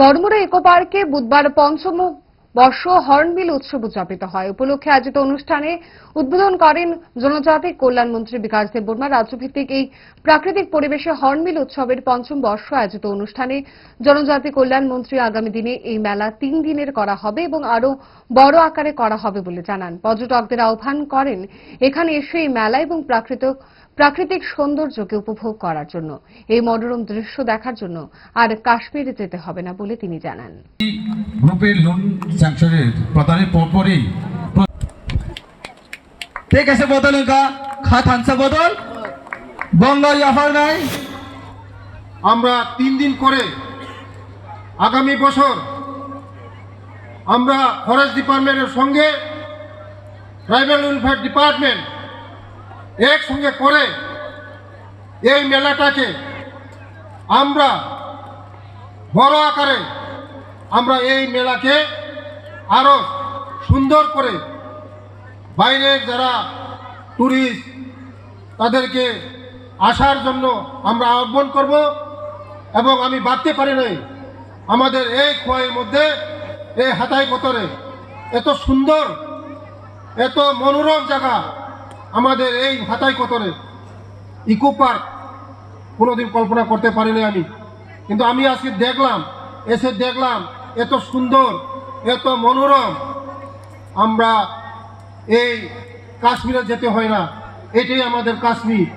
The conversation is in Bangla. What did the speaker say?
বড়মুড়া ইকো পার্কে বুধবার পঞ্চম বর্ষ হর্নবিল উৎসব উদযাপিত হয়। উপলক্ষে আয়োজিত অনুষ্ঠানে উদ্বোধন করেন জনজাতি কল্যাণ মন্ত্রী বিকাশ দেব বর্মা। রাজ্যভিত্তিক এই প্রাকৃতিক পরিবেশে হর্নবিল উৎসবের পঞ্চম বর্ষ আয়োজিত অনুষ্ঠানে জনজাতি কল্যাণ মন্ত্রী আগামী দিনে এই মেলা তিন দিনের করা হবে এবং আরও বড় আকারে করা হবে বলে জানান। পর্যটকদের আহ্বান করেন, এখানে এসে এই মেলা এবং প্রাকৃতিক প্রাকৃতিক সৌন্দর্যকে উপভোগ করার জন্য। এই মনোরম দৃশ্য দেখার জন্য আর কাশ্মীরে যেতে হবে না বলে তিনি জানান। গ্রুপের পরপরই ঠিক আছে বদল অফার নাই। আমরা তিন দিন করে আগামী বছর আমরা ফরেস্ট ডিপার্টমেন্টের সঙ্গে ট্রাইবাল ওয়েলফেয়ার ডিপার্টমেন্ট একসঙ্গে করে এই মেলাটাকে আমরা বড় আকারে আমরা এই মেলাকে আরও সুন্দর করে বাইরের যারা ট্যুরিস্ট তাদেরকে আসার জন্য আমরা আহ্বান করব এবং আমি ভাবতে পারি নাই। আমাদের এই খোয়াইয়ের মধ্যে, এই হাতাই কতরে এত সুন্দর, এত মনোরম জায়গা আমাদের এই হাতাই কতরে, ইকো পার্ক, কোনোদিন কল্পনা করতে পারিনি আমি। কিন্তু আমি আজকে দেখলাম, এসে দেখলাম, এত সুন্দর, এত মনোরম। আমরা এই কাশ্মীরে যেতে হয় না, এটাই আমাদের কাশ্মীর।